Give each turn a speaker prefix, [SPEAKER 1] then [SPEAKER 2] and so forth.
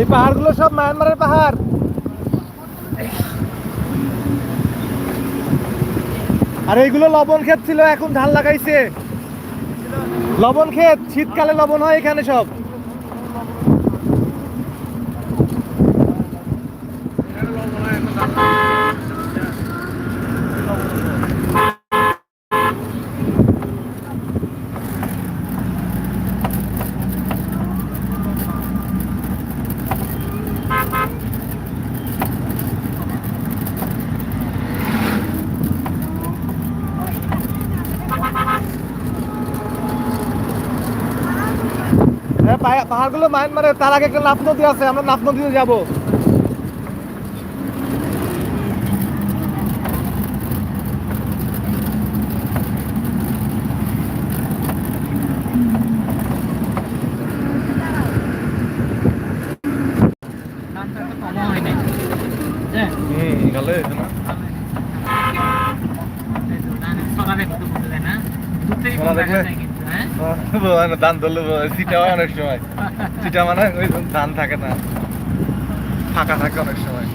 [SPEAKER 1] এই পাহাড়গুলো সব মায়ানমারের পাহাড়। আর এইগুলো লবণ ক্ষেত ছিল, এখন ধান লাগাইছে। লবণ ক্ষেত, শীতকালে লবণ হয় এখানে সব। হ্যাঁ পাহাড়গুলো মায়ানমারের তার আগে একটা নাফ নদী আছে আমরা নাফ নদীতে যাব
[SPEAKER 2] দামটা তো কমও নাই। হ্যাঁ,
[SPEAKER 1] হুম ভালো হয়েছে না
[SPEAKER 2] কোনো দেখা যায়?
[SPEAKER 1] ধান ধরলে হয় অনেক সময়। সিটা মানে ওই ধান থাকে না, ফাঁকা থাকে অনেক সময়।